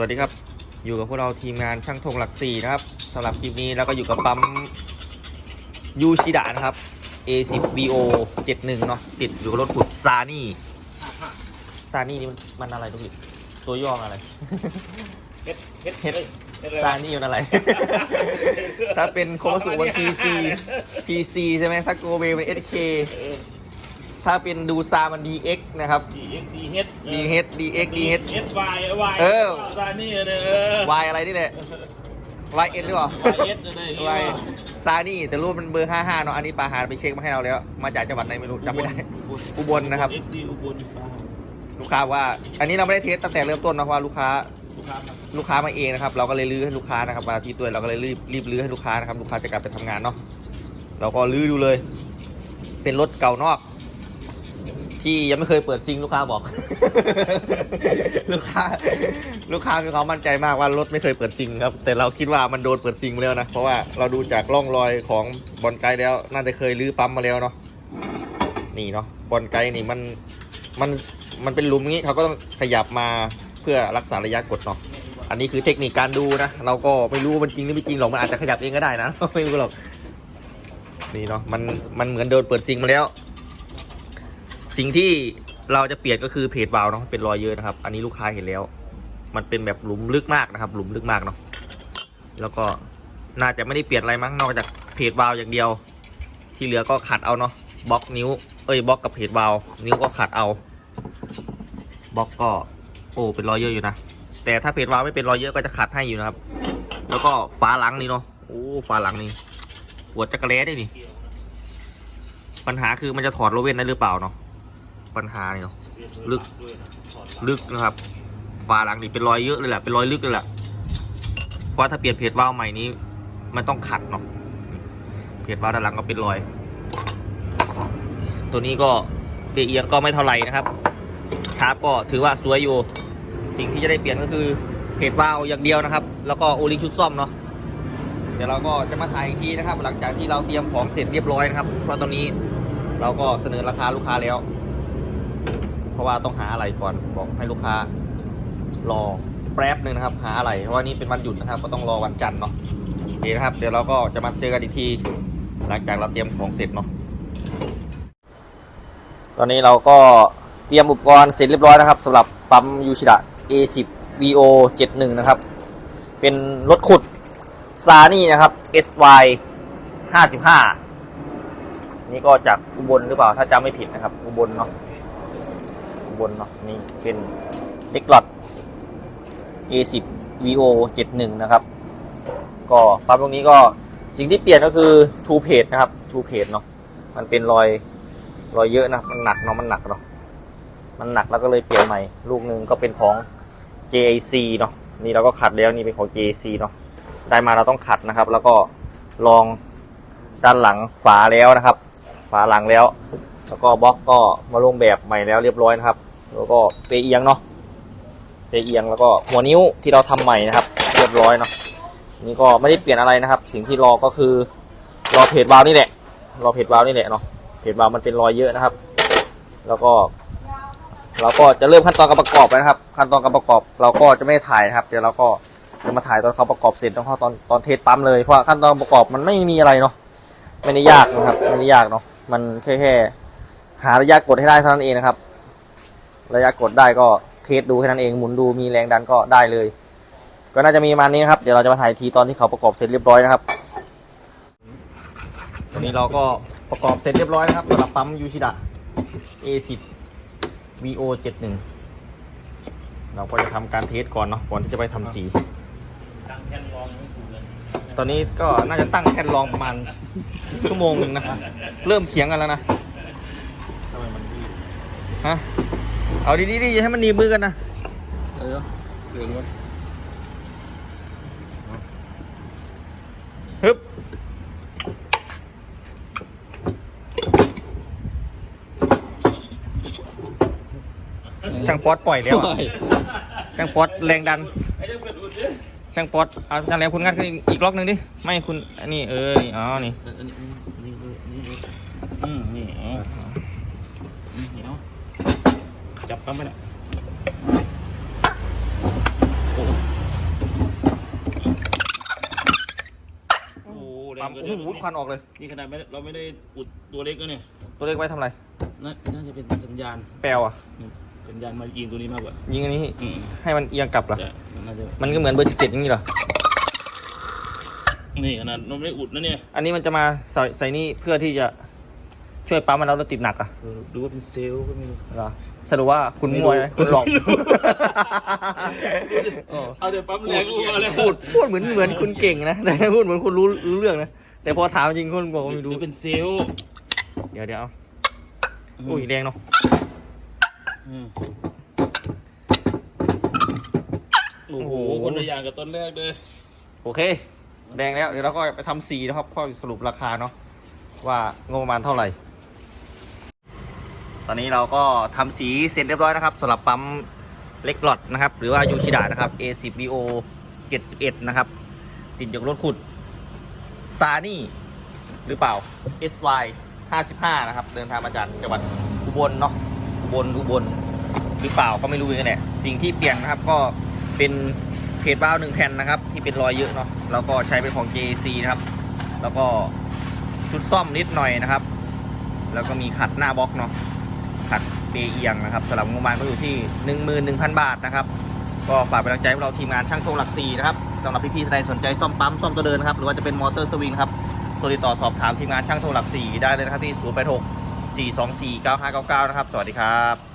วัสดีครับ อยู่กับพวกเราทีมงานช่างธงหลักสี่นะครับสำหรับคลิปนี้แล้วก็อยู่กับปั๊มยูชิดะนะครับ A10 VO 71เนาะติดอยู่กับรถขุดซานี่ซานี่นี่มันมันอะไรทุกทีตัวย่อมาอะไรเฮ็ดเฮ็ดเฮ็ดเฮ็ดอะไรซาวะนี่มันอะไร ถ้าเป็นโคสุมัน PC PC ใช่ไหมถ้าโกเบเป็น SK เออ ถ้าเป็นดูซามัน DX นะครับ DX DH DH DX DH S Y Y เออซานี่เนี่ยเออ Y อะไรนี่แหละ YN หรือเปล่า Y S อะไรอย่างเงี้ไวยซานี่แต่รูปมันเบอร์55เนาะอันนี้ปาหาไปเช็คมาให้เราแล้ว มาจากจังหวัดไหนไม่รู้จำไม่ได้ อุบลนะครับเอฟซีอุบลปลาลูกค้าว่า อันนี้เราไม่ได้เทสตั้งแต่เริ่มต้นนะเพราะว่าลูกค้าลูกค้ามาลูกค้ามาเองนะครับ เราก็เลยลื้อให้ลูกค้านะครับวันอาทิตย์ด้วยเราก็เลยรีบรีบลื้อให้ลูกค้านะครับ ลูกค้าจะกลับไปทำงานเนาะเราก็ลื้อดูเลย เป็นรถเก่านอก ที่ยังไม่เคยเปิดซิงลูกค้าบอก ลูกค้า ลูกค้ามีความมั่นใจมากว่ารถไม่เคยเปิดซิงครับ แต่เราคิดว่ามันโดนเปิดซิงมาแล้วนะ เพราะว่าเราดูจากร่องรอยของบอลไกด์แล้ว น่าจะเคยลื้อปั๊มมาแล้วเนาะ นี่เนาะบอลไกด์นี่มันมันมันเป็นหลุมงี้เขาก็ต้องขยับมาเพื่อรักษาระยะกดเนาะ อันนี้คือเทคนิคการดูนะ เราก็ไม่รู้ว่ามันจริงหรือไม่จริงหรอก มันอาจจะขยับเองก็ได้นะ ไม่รู้หรอก นี่เนาะ มันมันเหมือนโดนเปิดซิงมาแล้ว สิ่งที่เราจะเปลี่ยนก็คือเพจวาล์วเนาะเป็นรอยเยอะนะครับ อันนี้ลูกค้าเห็นแล้ว มันเป็นแบบหลุมลึกมากนะครับ หลุมลึกมากเนาะแล้วก็น่าจะไม่ได้เปลี่ยนอะไรมั้งนอกจากเพจวาล์วอย่างเดียว ที่เหลือก็ขัดเอาเนาะบล็อกนิ้ว เอ้ยบล็อกกับเพจวาล์วนิ้วก็ขัดเอาบล็อกก็โอ้เป็นรอยเยอะอยู่นะแต่ถ้าเพจวาล์วไม่เป็นรอยเยอะก็จะขัดให้อยู่นะครับ แล้วก็ฝาหลังนี่เนาะโอ้ฝาหลังนี่ปวดจักรแล้ได้นี่ปัญหาคือมันจะถอดโรเว่นได้หรือเปล่าเนาะ ปัญหานี่เนาะลึกนะถอดลึกนะครับฝาหลังนี่เป็นรอยเยอะเลยแหละเป็นรอยลึกเลยแหละเพราะถ้าเปลี่ยนเพจวาล์วใหม่นี้ มันต้องขัดเนาะเพจวาล์วด้านหลังก็เป็นรอย ตัวนี้ก็เอียงก็ไม่เท่าไหร่นะครับ ชาร์ปก็ถือว่าสวยอยู่ สิ่งที่จะได้เปลี่ยนก็คือเพจวาล์วอย่างเดียวนะครับ แล้วก็โอลิงชุดซ่อมเนาะเดี๋ยวเราก็จะมาถ่ายอีกทีนะครับ หลังจากที่เราเตรียมของเสร็จเรียบร้อยนะครับ เพราะตอนนี้เราก็เสนอราคาลูกค้าแล้ว เพราะว่าต้องหาอะไรก่อนบอกให้ลูกค้ารอแป๊บหนึ่งนะครับ หาอะไรเพราะว่านี่เป็นวันหยุดนะครับ ก็ต้องรอวันจันทร์เนาะโอเคนะครับ เดี๋ยวเราก็จะมาเจอกันอีกทีหลังจากเราเตรียมของเสร็จเนาะตอนนี้เราก็เตรียมอุปกรณ์เสร็จเรียบร้อยนะครับสำหรับปั๊มยูชิดะ A10 VO 71นะครับ เป็นรถขุดซานี่นะครับ SY 55นี่ก็จากอุบลหรือเปล่าถ้าจำไม่ผิดนะครับ อุบลเนาะ บนเนาะนี่เป็นเด็กหลอด A10 VO 71 นะครับ ก็ปั๊มตรงนี้ก็สิ่งที่เปลี่ยนก็คือ True Page นะครับ True Page เนาะมันเป็นรอยรอยเยอะนะมันหนักเนาะมันหนักเนาะมันหนักแล้วก็เลยเปลี่ยนใหม่ ลูกหนึ่งก็เป็นของ JAC เนาะนี่เราก็ขัดแล้วนี่เป็นของ JAC เนาะได้มาเราต้องขัดนะครับ แล้วก็ลองด้านหลังฝาแล้วนะครับ ฝาหลังแล้ว แล้วก็บล็อกก็มาลงแบบใหม่แล้วเรียบร้อยนะครับ แล้วก็เปเอียงเนาะเปเอียงแล้วก็หัวนิ้วที่เราทำใหม่นะครับเรียบร้อยเนาะนี่ก็ไม่ได้เปลี่ยนอะไรนะครับ สิ่งที่รอก็คือรอเพจวาล์วนี่แหละรอเพจวาล์วนี่แหละเนาะเพจวาล์วมันเป็นรอยเยอะนะครับ แล้วก็เราก็จะเริ่มขั้นตอนการประกอบนะครับ ขั้นตอนการประกอบ เราก็จะไม่ถ่ายนะครับ เดี๋ยวเราก็จะมาถ่ายตอนเขาประกอบเสร็จต้องเข้าตอนตอนเทสปั๊มเลยเพราะขั้นตอนประกอบมันไม่มีอะไรเนาะไม่ได้ยากนะครับไม่ได้ยากเนาะมันแค่แค่หาระยะกดให้ได้เท่านั้นเองนะครับ ระยะกดได้ก็เทสดูแค่นั้นเองหมุนดูมีแรงดันก็ได้เลย ก็น่าจะมีประมาณนี้นะครับ เดี๋ยวเราจะมาถ่ายทีตอนที่เขาประกอบเสร็จเรียบร้อยนะครับตอนนี้เราก็ประกอบเสร็จเรียบร้อยนะครับสำหรับปั๊มยูชิดะ A10 VO 71 เราก็จะทำการเทสก่อนเนาะก่อนที่จะไปทำสีตั้งแท่นรองไม่ถูกเลยตอนนี้ก็น่าจะตั้งแค่ลองประมาณชั่วโมงหนึ่งนะ เริ่มเถียงกันแล้วนะทำไมมันรีบฮะ เอาดีๆดิอย่าให้มันหนีบมือกันนะเออเดือดรถฮึบช่างป๊อตปล่อยแล้วอะช่างป๊อตแรงดันไอ้เจ้าเปิดอุดดิช่างป๊อตเอาช่างแหลมคุณงัดขึ้นอีกล็อกหนึ่งดิ ไม่คุณอันนี้เออนี่อ๋อ นี่อันนี้นี่นี่นี่อืมนี่อ๋อนี่เนาะ จับปั๊มไปนะโอ้โหปั๊มหู้เควันออกเลย นี่ขนาดเราไม่ได้อุดตัวเล็กแลนี่ยตัวเล็กไว้ทำอะไรน่าน่าจะเป็นสัญญาณแปลวอะ เป็นสัญญาณมายิงตัวนี้มากกว่ายิงอันนี้ให้มันเอียงกลับเหรอมันมันก็เหมือนเบอร์สิบเจ็ดอย่างนี้เหรอ นี่ขนาดเราไม่ได้อุดนะเนี่ย อันนี้มันจะมาใส่ใส่นี่เพื่อที่จะ ช่วยปั๊มมันแล้วเราติดหนักอะเออดูว่าเป็นเซลล์ก็ไม่รู้เหรอสรุปว่าคุณมั่วไหมคุณหลอกโอ้เอาแต่ปั๊มแรงกูมาเลยพูดพูดเหมือนเหมือนคุณเก่งนะแต่พูดเหมือนคุณรู้รู้เรื่องนะแต่พอถามจริงคุณบอกว่าไม่รู้หรือเป็นเซลล์เดี๋ยวเดี๋ยวเอาอุ้ยแดงเนาะอืมโอ้โหคนละอย่างกับต้นแรกเลยโอเค แดงแล้วเดี๋ยวเราก็ไปทำสีนะครับก็สรุปราคาเนาะว่างบประมาณเท่าไหร่ ตอนนี้เราก็ทำสีเสร็จเรียบร้อยนะครับสำหรับปั๊มเล็กหลอดนะครับ หรือว่ายูชิดะนะครับ A10 VO 71 นะครับ ติดยกรถขุดซานี่หรือเปล่า SY 55 นะครับ เดินทางมาจากจังหวัดอุบลเนาะอุบลอุบลหรือเปล่าก็ไม่รู้เหมือนกันแหละสิ่งที่เปลี่ยนนะครับก็เป็นเพจบ้าวหนึ่งแผ่นนะครับ ที่เป็นรอยเยอะเนาะแล้วก็ใช้เป็นของ JC นะครับ แล้วก็ชุดซ่อมนิดหน่อยนะครับ แล้วก็มีขัดหน้าบล็อกเนาะ ขัดเปเอียงนะครับสำหรับงบประมาณก็อยู่ที่ 11,000 บาทนะครับ ก็ฝากเป็นกำลังใจให้เราทีมงานช่างโทรหลักสี่นะครับสำหรับพี่ๆท่านใดสนใจซ่อมปั๊มซ่อมตัวเดินครับหรือว่าจะเป็นมอเตอร์สวิงครับโทรติดต่อสอบถามทีมงานช่างโทรหลักสี่ได้เลยนะครับที่ 086 424 9599 นะครับ สวัสดีครับ